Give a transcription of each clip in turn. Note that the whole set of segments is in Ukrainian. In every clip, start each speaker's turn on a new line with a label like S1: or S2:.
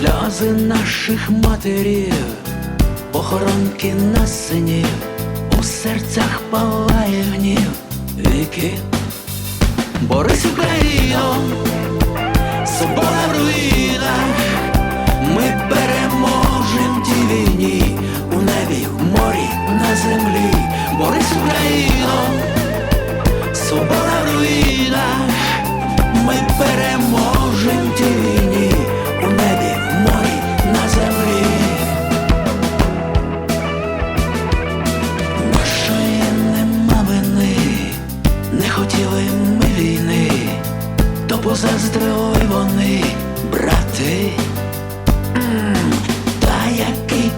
S1: сльози наших матерів, похоронки на синів, у серцях палає гнів віки. Борись Україно, собора в руїнах,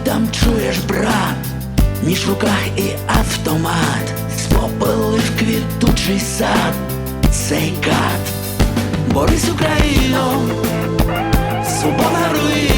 S1: там чуєш, брат, ніж в руках і автомат, спопилиш квітучий сад, цей кат. Борись Україно, свобода в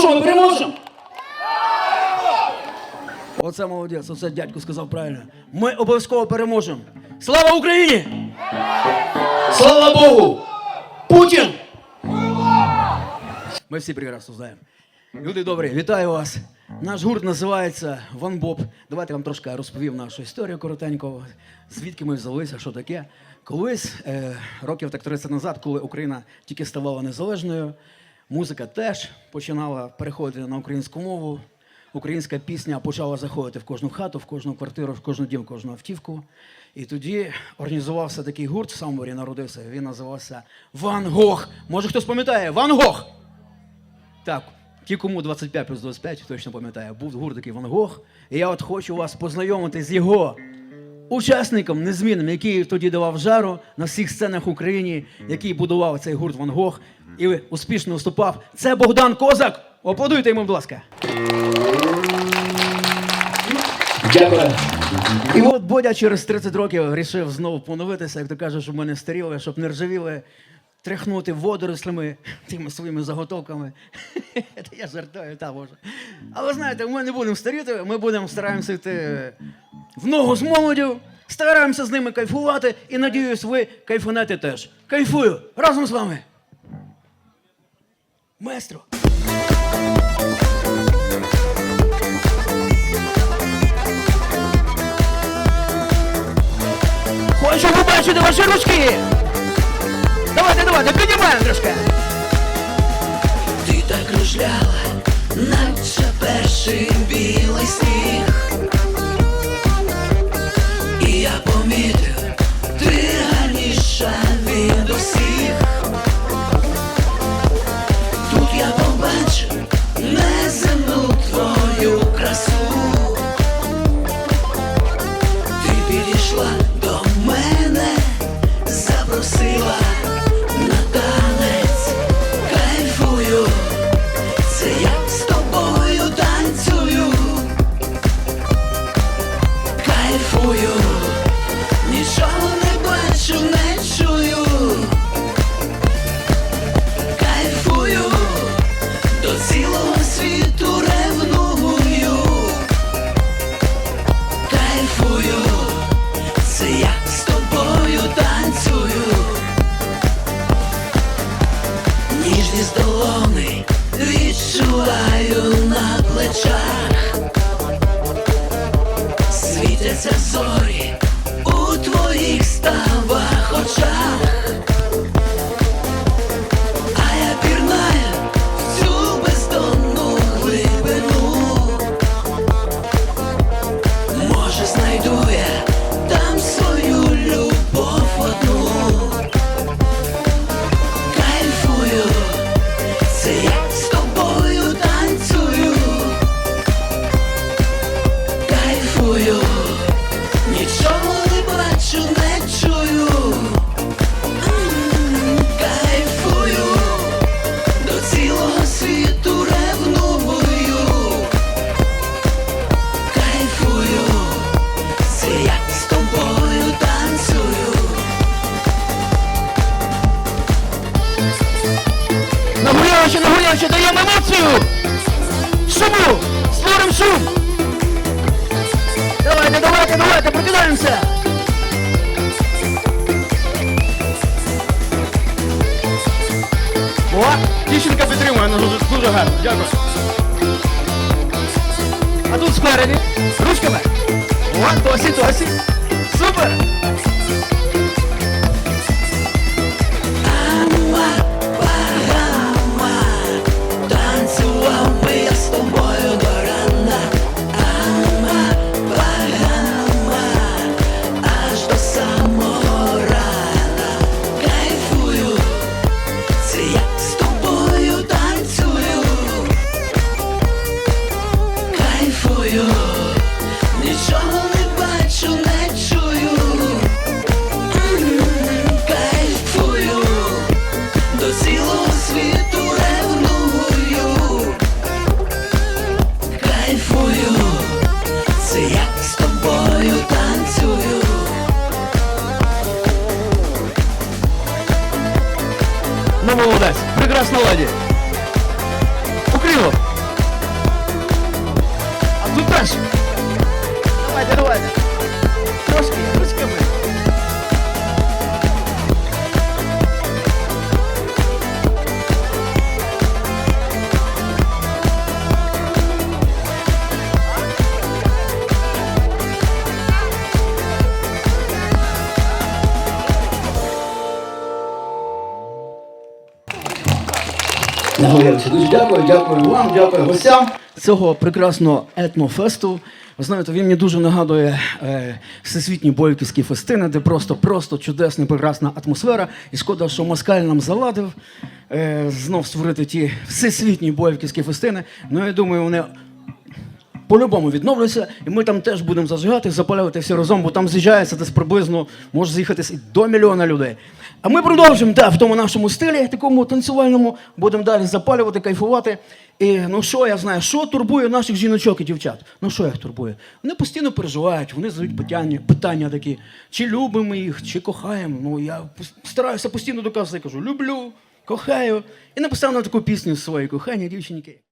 S2: що, ми переможемо?
S3: Оце молодець, оце дядько сказав правильно. Ми обов'язково переможемо. Слава Україні!
S2: Слава Богу! Путін!
S3: Ми всі прекрасно знаємо. Люди добрі, вітаю вас. Наш гурт називається Ван Боб. Давайте я вам трошки розповім нашу історію коротенько. Звідки ми взялися, що таке. Колись, е, років так 30 назад, коли Україна тільки ставала незалежною, музика теж починала переходити на українську мову. Українська пісня почала заходити в кожну хату, в кожну квартиру, в кожну дім, в кожну автівку. І тоді організувався такий гурт в Самборі, народився. Він називався Ван Гог. Може хтось пам'ятає? Ван Гог! Так, ті, кому 25 плюс 25, точно пам'ятаю, був гурт такий Ван Гог. І я от хочу вас познайомити з його учасником незмінним, який тоді давав жару на всіх сценах України, який будував цей гурт Ван Гог і успішно виступав. Це Богдан Козак. Аплодуйте йому, будь ласка.
S2: Дякую.
S3: І от Бодя через 30 років вирішив знову поновитися, як то кажуть, щоб ми не старіли, щоб не ржавіли, тряхнути водорослями, тими своїми заготовками. Я жартую, та може. Але знаєте, ми не будемо старіти, ми будемо стараємося йти в ногу з молоддю, стараємося з ними кайфувати і надіюсь, ви кайфунете теж. Кайфую разом з вами. Маестро. Хочу побачити ваші ручки. Давайте, давайте, піднімаємо трошки. Ти так кружляла, наче перший білий сніг. Зіркою на плечах світяться зорі у твоїх ставах очах. Нагулявши, даємо емоцію! Шуму! Створимо шум! Давайте, давайте, давайте, прокидаємося! О, дівчинка підтримує, ну, дуже, дуже гарно, дякую. А тут спереді, ручками. О, тосі, тосі. Супер! Ну, молодець, прекрасна ладі. Укрило. А тут теж. Давайте, давайте. Трошки, ручками. Дуже дякую, дякую вам, дякую гостям цього прекрасного етнофесту. Ви знаєте, він мені дуже нагадує е, всесвітні бойківські фестини, де просто просто чудесна, прекрасна атмосфера. І шкода, що москаль нам заладив е, знов створити ті всесвітні бойківські фестини. Ну я думаю, вони по-любому відновляться, і ми там теж будемо зажигати, запалювати всі разом, бо там з'їжджається десь приблизно може з'їхатись і до мільйона людей. А ми продовжимо да, в тому нашому стилі, такому танцювальному, будемо далі запалювати, кайфувати. І ну що я знаю, що турбує наших жіночок і дівчат? Ну що їх турбує? Вони постійно переживають, вони задають питання, питання такі, чи любимо їх, чи кохаємо. Ну я стараюся постійно доказувати, кажу, люблю, кохаю. І написав на таку пісню своїй кохання дівчинки.